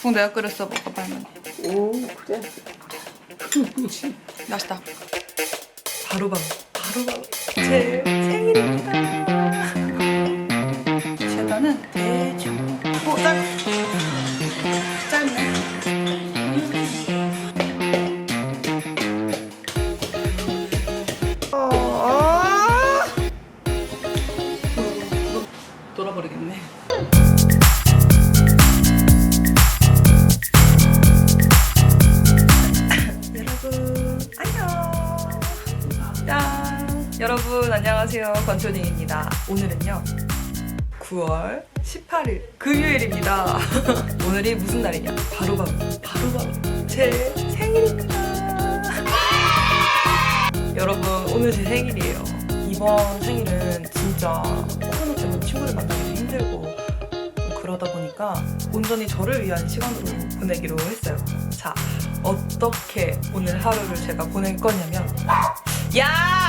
그럼 내가 끓였어 먹어봐 할머니 오 그래. 맛있다. 바로바로. 바로바로. 제 생일입니다. 재단은 대 안녕하세요. 권초닝입니다. 오늘은요. 9월 18일 금요일입니다. 오늘이 무슨 날이냐? 바로 바로 바로 바로 제 생일입니다. 여러분 오늘 제 생일이에요. 이번 생일은 진짜 코로나 때문에 친구를 만나기 힘들고 좀 그러다 보니까 온전히 저를 위한 시간으로 보내기로 했어요. 자, 어떻게 오늘 하루를 제가 보낼 거냐면 야!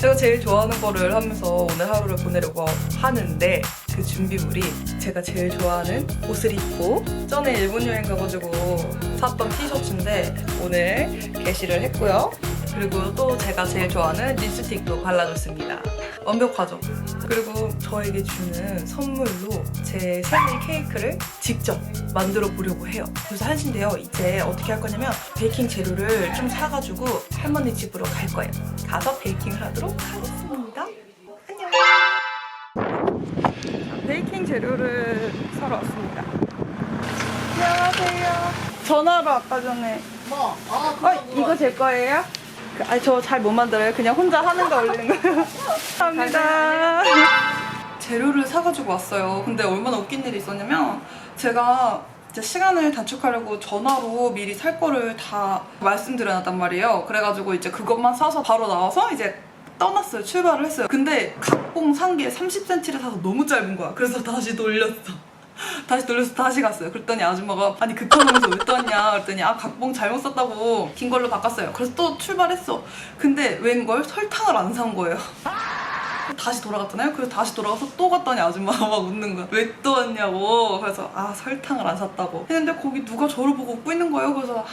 제가 제일 좋아하는 거를 하면서 오늘 하루를 보내려고 하는데 그 준비물이 제가 제일 좋아하는 옷을 입고 전에 일본 여행 가가지고 샀던 티셔츠인데 오늘 게시를 했고요. 그리고 또 제가 제일 좋아하는 립스틱도 발라줬습니다. 완벽하죠? 그리고 저에게 주는 선물로 제 생일 케이크를 직접 만들어 보려고 해요. 그래서 한신데요. 이제 어떻게 할 거냐면 베이킹 재료를 좀 사가지고 할머니 집으로 갈 거예요. 가서 베이킹을 하도록 하겠습니다. 안녕. 베이킹 재료를 사러 왔습니다. 안녕하세요. 전화로 아까 전에 뭐? 아 어, 이거 제 거예요? 그, 아니 저 잘 못 만들어요. 그냥 혼자 하는 거 올리는 거예요. 감사합니다. 재료를 사가지고 왔어요. 근데 얼마나 웃긴 일이 있었냐면 제가 이제 시간을 단축하려고 전화로 미리 살 거를 다 말씀드려놨단 말이에요. 그래가지고 이제 그것만 사서 바로 나와서 이제 떠났어요. 출발을 했어요. 근데 각봉 산 게 30cm를 사서 너무 짧은 거야. 그래서 다시 돌렸어. 다시 돌려서 다시 갔어요. 그랬더니 아줌마가 아니 급하면서 왜 떠왔냐 그랬더니 아 각봉 잘못 썼다고 긴 걸로 바꿨어요. 그래서 또 출발했어. 근데 웬걸 설탕을 안 산 거예요. 다시 돌아갔잖아요. 그래서 다시 돌아가서 또 갔더니 아줌마가 막 웃는 거야. 왜 또 왔냐고. 그래서 아 설탕을 안 샀다고. 했는데 거기 누가 저를 보고 웃고 있는 거예요. 그래서 아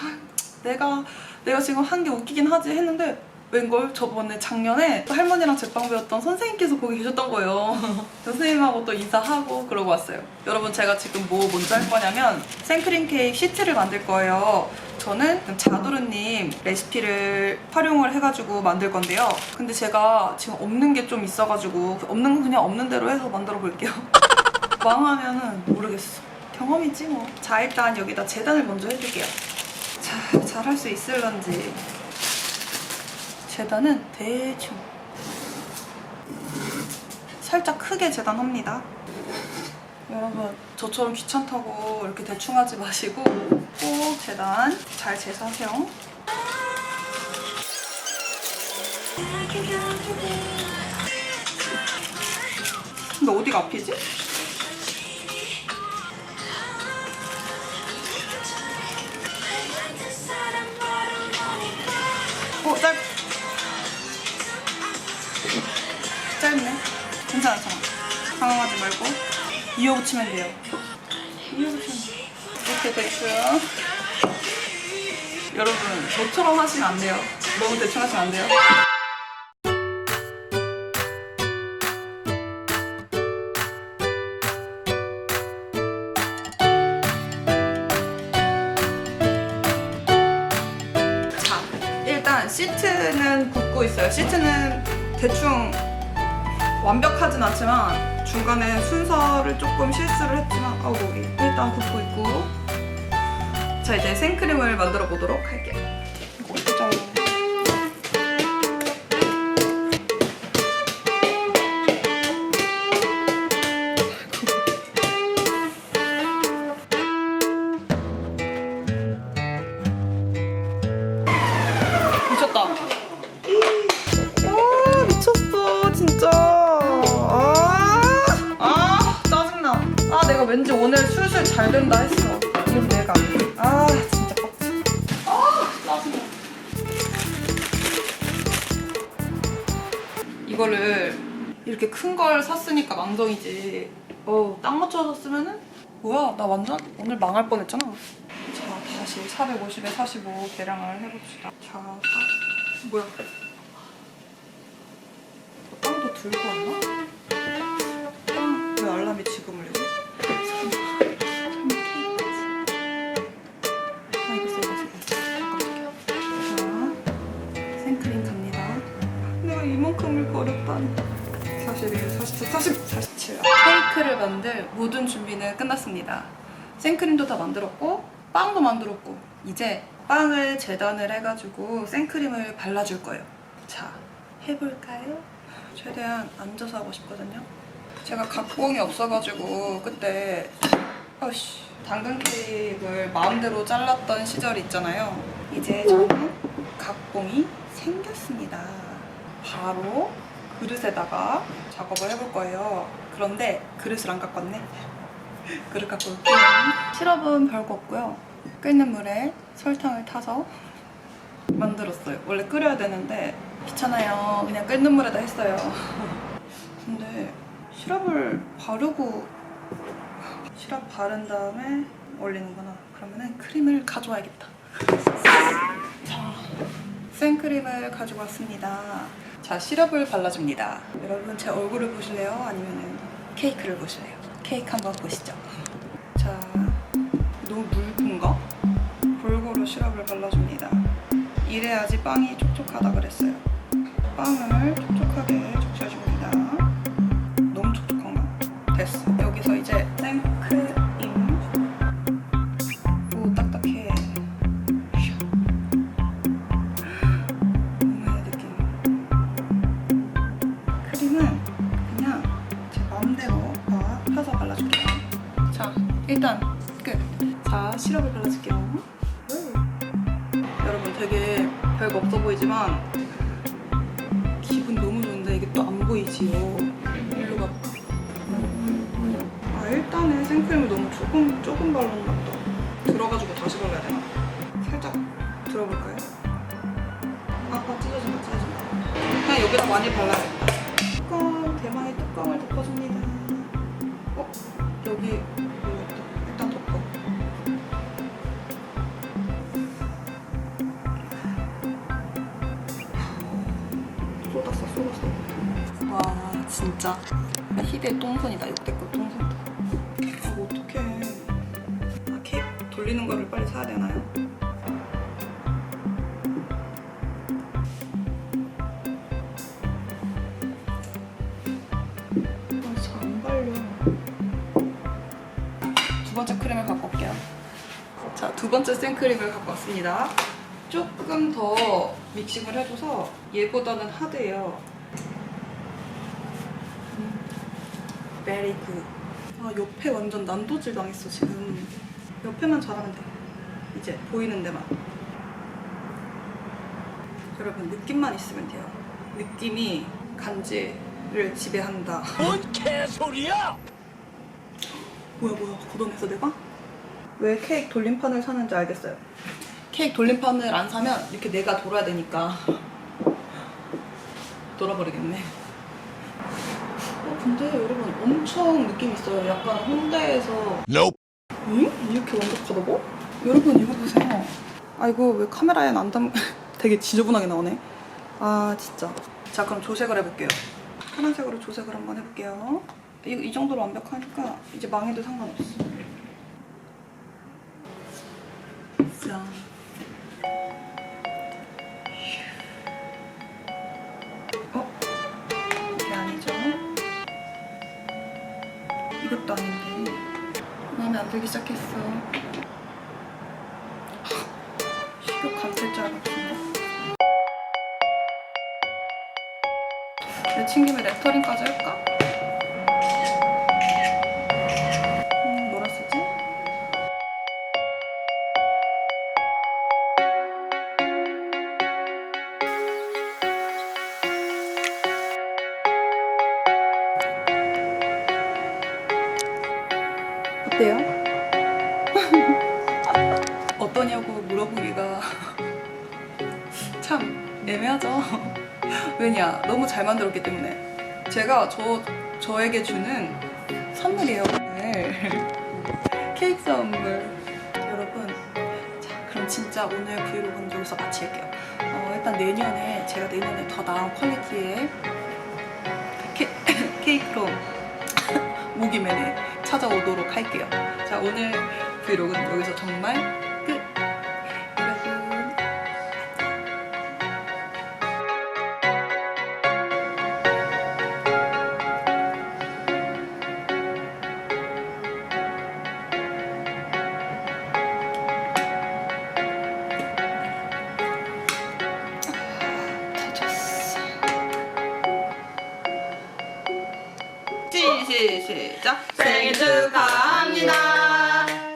내가 내가 지금 한 게 웃기긴 하지 했는데 웬걸 저번에 작년에 또 할머니랑 제빵 배웠던 선생님께서 거기 계셨던 거예요. 선생님하고 또 인사하고 그러고 왔어요. 여러분 제가 지금 뭐 먼저 할 거냐면 생크림 케이크 시트를 만들 거예요. 저는 자두르님 레시피를 활용을 해가지고 만들 건데요. 근데 제가 지금 없는 게 좀 있어가지고 없는 건 그냥 없는 대로 해서 만들어 볼게요. 망하면은 모르겠어. 경험이지 뭐. 자 일단 여기다 재단을 먼저 해줄게요. 자 잘 할 수 있을런지. 재단은 대충 살짝 크게 재단합니다. 여러분 저처럼 귀찮다고 이렇게 대충 하지 마시고 꼭 재단 잘 재사세요. 근데 어디가 앞이지? 짧네. 괜찮아, 괜찮아. 당황하지 말고. 이어 붙이면 돼요. 이어 붙이면 돼요. 이렇게 됐고요. 여러분, 저처럼 하시면 안 돼요. 너무 대충 하시면 안 돼요. 자, 일단 시트는 굽고 있어요. 시트는 대충 완벽하진 않지만 중간에 순서를 조금 실수를 했지만 아우 일단 굽고 있고 자 이제 생크림을 만들어 보도록 할게요. 왠지 오늘 술술 잘 된다 했어. 이건 내가. 아 진짜 빡치. 아 짜증나. 이거를 이렇게 큰 걸 샀으니까 망정이지. 어, 딱 맞춰서 쓰면은 뭐야 나 완전 오늘 망할 뻔 했잖아 자 다시 450에 45 계량을 해봅시다 자 사- 뭐야 너 빵도 들고 왔나? 빵왜 알람이 지금 울 41, 44, 40, 47 케이크를 만들 모든 준비는 끝났습니다. 생크림도 다 만들었고 빵도 만들었고 이제 빵을 재단을 해가지고 생크림을 발라줄 거예요. 자 해볼까요? 최대한 앉아서 하고 싶거든요. 제가 각공이 없어가지고 그때 어씨 당근 케이크를 마음대로 잘랐던 시절이 있잖아요. 이제 저는 각공이 생겼습니다. 바로 그릇에다가 작업을 해볼 거예요. 그런데 그릇을 안 왔네. 그릇 갖고 올게요. 시럽은 별거 없고요. 끓는 물에 설탕을 타서 만들었어요. 원래 끓여야 되는데 귀찮아요. 그냥 끓는 물에다 했어요. 근데 시럽을 바르고 시럽 바른 다음에 올리는구나. 그러면은 크림을 가져와야겠다. 자, 생크림을 가지고 왔습니다. 자, 시럽을 발라줍니다. 여러분 제 얼굴을 보실래요? 아니면 케이크를 보실래요? 케이크 한번 보시죠. 자, 너무 묽은가? 골고루 시럽을 발라줍니다. 이래야지 빵이 촉촉하다 그랬어요. 빵을 촉촉하게 적셔줍니다. 크림은 그냥 제 마음대로 다 펴서 발라줄게요. 자, 일단 끝. 자, 시럽을 발라줄게요. 여러분 되게 별거 없어 보이지만 기분 너무 좋은데 이게 또 안 보이지요. 일로 가볼까? 아, 일단은 생크림을 너무 조금, 조금 바른 것 같다. 들어가지고 다시 발라야 되나? 살짝 들어볼까요? 아빠 찢어진다, 찢어진다. 그냥 여기다 많이 발라야겠다. 뚜껑, 대망의 뚜껑을 덮어줍니다. 어? 여기. 일단 덮어. 쏟았어, 쏟았어. 와, 진짜. 희대 똥손이다, 역대급 똥손이다. 아, 어떡해. 아, 케이크 돌리는 거를 빨리 사야 되나요? 번째 크림을 갖고 올게요. 자, 두 번째 생크림을 갖고 왔습니다. 조금 더 믹싱을 해줘서 얘보다는 하드해요. 음, 베리 굿. 아, 옆에 완전 난도질 당했어, 지금. 옆에만 잘하면 돼. 이제 보이는 데만. 여러분, 느낌만 있으면 돼요. 느낌이 간지를 지배한다. 뭔 개소리야! 뭐야 뭐야 걷어냈어 내가? 왜 케이크 돌림판을 사는지 알겠어요 케이크 돌림판을 안 사면 이렇게 내가 돌아야 되니까 돌아버리겠네 어, 근데 여러분 엄청 느낌 있어요 약간 홍대에서 Nope. 응? 이렇게 완벽 하다고? 여러분 이거 보세요 아 이거 왜 카메라에 안 담... 되게 지저분하게 나오네 아 진짜 자 그럼 조색을 해볼게요 파란색으로 조색을 한번 해볼게요 이, 이 정도로 완벽하니까 이제 망해도 상관없어 짠 어? 이게 아니죠? 이것도 아닌데 마음에 안 들기 시작했어. 식욕 감출 줄 알았는데. 내친 김에 레터링까지 할까? 참 애매하죠. 왜냐 너무 잘 만들었기 때문에 제가 저 저에게 주는 선물이에요 오늘. 케이크 선물. 여러분, 자, 그럼 진짜 오늘 브이로그는 여기서 마칠게요. 어, 일단 내년에, 제가 내년에 더 나은 퀄리티의 케, 케이크로 모기맨에 찾아오도록 할게요. 자, 오늘 브이로그는 여기서 정말 시, 시작. 생일 축하합니다.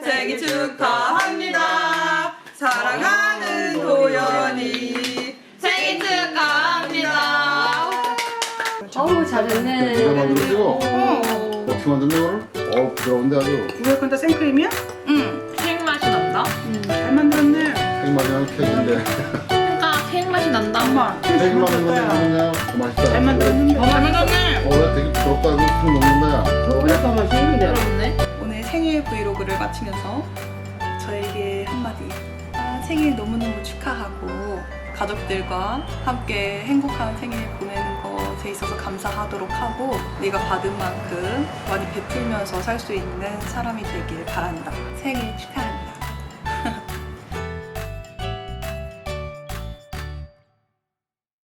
생일 축하합니다. 사랑하는 도연이 생일 축하합니다. 어우 잘했네. 누가 만들었어? 어. 어떻게 만드는 거를? 어 부드러운데 아주 이거 근데 생크림이야? 응. 케이크 맛이 난다? 잘 만들었네. 생마냥 케이크인데 케이크 맛이 난다. 건데 거야. 그냥 더 맛있다 잘 만들었는데. 잘 만들었네. 어왜 되게 부럽다 이거 술 먹는다 맛있는데. 그렇네. 오늘 생일 브이로그를 마치면서 저에게 한마디 아, 생일 너무너무 축하하고 가족들과 함께 행복한 생일 보내는 것에 있어서 감사하도록 하고 내가 받은 만큼 많이 베풀면서 살 수 있는 사람이 되길 바란다 생일 축하합니다